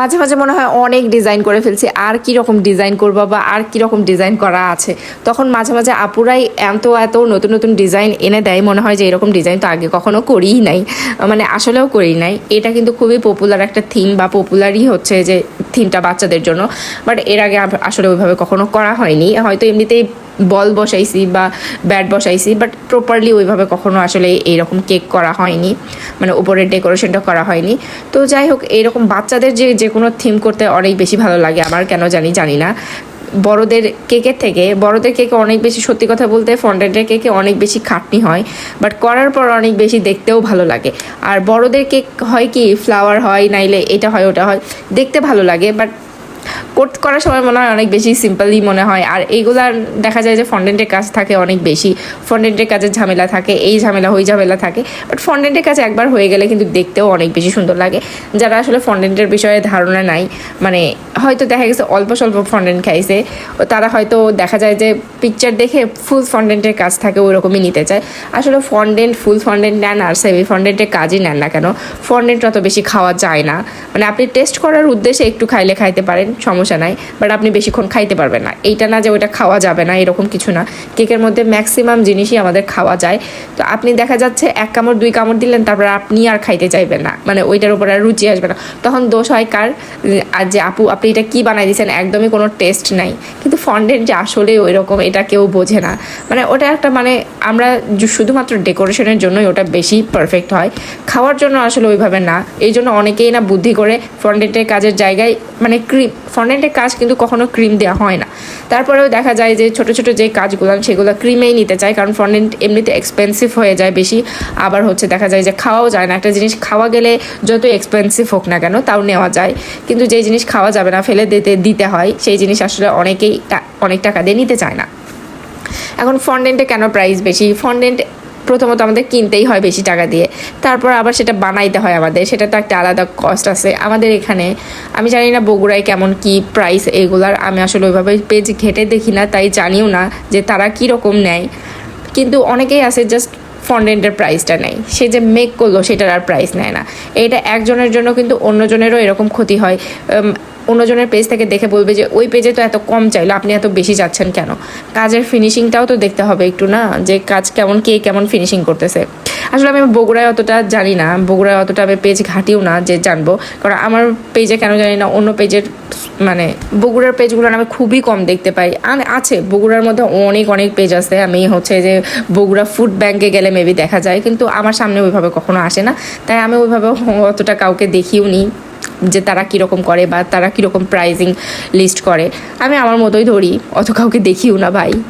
মাঝে মাঝে মনে হয় অনেক ডিজাইন করে ফেলছি। আর কি রকম ডিজাইন করব বা আর কি রকম ডিজাইন করা আছে? তখন মাঝে মাঝে আপুরাই এত এত নতুন নতুন ডিজাইন এনে দেয় মনে হয় যে এরকম ডিজাইন তো আগে কখনো করিই নাই। মানে আসলেও করি নাই। এটা কিন্তু খুবই পপুলার একটা থিম বা পপুলারই হচ্ছে যে থিমটা বাচ্চাদের জন্য। বাট এর আগে আসলে ওইভাবে কখনো করা হয়নি। হয়তো এমনিতেই বল বসাইছি বা ব্যাট বসাইছি বাট প্রপারলি ওইভাবে কখনো আসলে এইরকম কেক করা হয়নি মানে উপরের ডেকোরেশনটা করা হয়নি। তো যাই হোক, এইরকম বাচ্চাদের যে যে কোনো থিম করতে অনেক বেশি ভালো লাগে, আমার কেন জানি জানি না। বড়দের কেকের থেকে, বড়দের কেকে অনেক বেশি সত্যি কথা বলতে ফন্ডেন্টের কেকে অনেক বেশি খাটনি হয় বাট করার পর অনেক বেশি দেখতেও ভালো লাগে। আর বড়দের কেক হয় কি ফ্লাওয়ার হয়, নাইলে এটা হয়, ওটা হয়, দেখতে ভালো লাগে বাট কোট করার সময় মনে হয় অনেক বেশি সিম্পলই মনে হয়। আর এইগুলার দেখা যায় যে ফন্ডেন্টের কাজ থাকে অনেক বেশি। ফন্ডেন্টের কাজের ঝামেলা থাকে, এই ঝামেলা, ওই ঝামেলা থাকে। বাট ফন্ডেন্টের কাজ একবার হয়ে গেলে কিন্তু দেখতেও অনেক বেশি সুন্দর লাগে। যারা আসলে ফন্ডেন্টের বিষয়ে ধারণা নাই মানে হয়তো দেখা গেছে অল্প স্বল্প ফন্ডেন্ট খাইছে, তারা হয়তো দেখা যায় যে পিকচার দেখে ফুল ফন্ডেন্টের কাজ থাকে ওই রকমই নিতে চায়। আসলে ফন্ডেন্ট ফুল ফন্ডেন্ট নেন আর সেমি ফন্ডেন্টের কাজই নেন না কেন? ফন্ডেন্ট অত বেশি খাওয়া যায় না। মানে আপনি টেস্ট করার উদ্দেশ্যে একটু খাইলে খাইতে পারেন। সমস্যা নাই বাট আপনি বেশিক্ষণ খাইতে পারবেন না। এইটা না যে ওইটা খাওয়া যাবে না, এরকম কিছু না। কেকের মধ্যে ম্যাক্সিমাম জিনিসই আমাদের খাওয়া যায়। তো আপনি দেখা যাচ্ছে এক কামড়, দুই কামড় দিলেন, তারপর আপনি আর খাইতে চাইবেন না। মানে ওইটার উপর আর রুচি আসবে না। তখন দোষ হয় কার? আর যে আপু, আপনি এটা কি বানাই দিয়েছেন, একদমই কোনো টেস্ট নাই। কিন্তু ফন্ডেন্ট যে আসলে ওই রকম এটা কেউ বোঝে না। মানে ওটা একটা মানে আমরা শুধুমাত্র ডেকোরেশনের জন্যই ওটা বেশি পারফেক্ট হয়। খাওয়ার জন্য আসলে ওইভাবে না। এই জন্য অনেকেই না বুদ্ধি করে ফন্ডেন্টের কাজের জায়গায় মানে ক্রিম ফন্ডেন্টের কাজ কিন্তু কখনো ক্রিম দেওয়া হয় না। তারপরেও দেখা যায় যে ছোট ছোট যে কাজগুলো সেগুলো ক্রিমেই নিতে চায় কারণ ফন্ডেন্ট এমনিতে এক্সপেন্সিভ হয়ে যায় বেশি। আবার হচ্ছে দেখা যায় যে খাওয়াও যায় না। একটা জিনিস খাওয়া গেলে যত এক্সপেন্সিভ হোক না কেন, তাও নেওয়া যায়। কিন্তু যেই জিনিস খাওয়া যাবে না, ফেলে দিতে দিতে হয়, সেই জিনিস আসলে অনেকেই অনেক টাকা দিয়ে নিতে চায় না। এখন ফন্ডেন্টে কেন প্রাইস বেশি? ফন্ডেন্ট প্রথমত আমাদের কিনতেই হয় বেশি টাকা দিয়ে। তারপর আবার সেটা বানাইতে হয় আমাদের, সেটা তো একটা আলাদা কস্ট আছে। আমাদের এখানে, আমি জানি না বগুড়ায় কেমন কি প্রাইস এগুলার, আমি আসলে ওইভাবে পেজ ঘেটে দেখি না, তাই জানিও না যে তারা কী রকম নেয়। কিন্তু অনেকেই আছে জাস্ট ফন্ডেন্টের প্রাইসটা নেয় সে যে মেক করল সেটার আর প্রাইস নেয় না। এটা একজনের জন্য কিন্তু অন্যজনেরও এরকম ক্ষতি হয়। অন্যজনের পেজ থেকে দেখে বলবে যে, ওই পেজে তো এত কম চাইলো, আপনি এত বেশি যাচ্ছেন কেন? কাজের ফিনিশিংটাও তো দেখতে হবে একটু না? যে কাজ কেমন, কে কেমন ফিনিশিং করতেছে। আসলে আমি বগুড়ায় অতটা জানি না, বগুড়ায় অতটা আমি পেজ ঘাটিও না যে জানব। কারণ আমার পেজে কেন জানি না, অন্য পেজের মানে বগুড়ার পেজগুলো আমি খুবই কম দেখতে পাই। আর আছে, বগুড়ার মধ্যে অনেক অনেক পেজ আছে। আমি হচ্ছে যে বগুড়া ফুড ব্যাংকে গেলে মেবি দেখা যায়, কিন্তু আমার সামনে ওইভাবে কখনো আসে না। তাই আমি ওইভাবে অতটা কাউকে দেখিও নি যে তারা কীরকম করে বা তারা কীরকম প্রাইজিং লিস্ট করে। আমি আমার মতোই ধরি, অত কাউকে দেখিও না ভাই।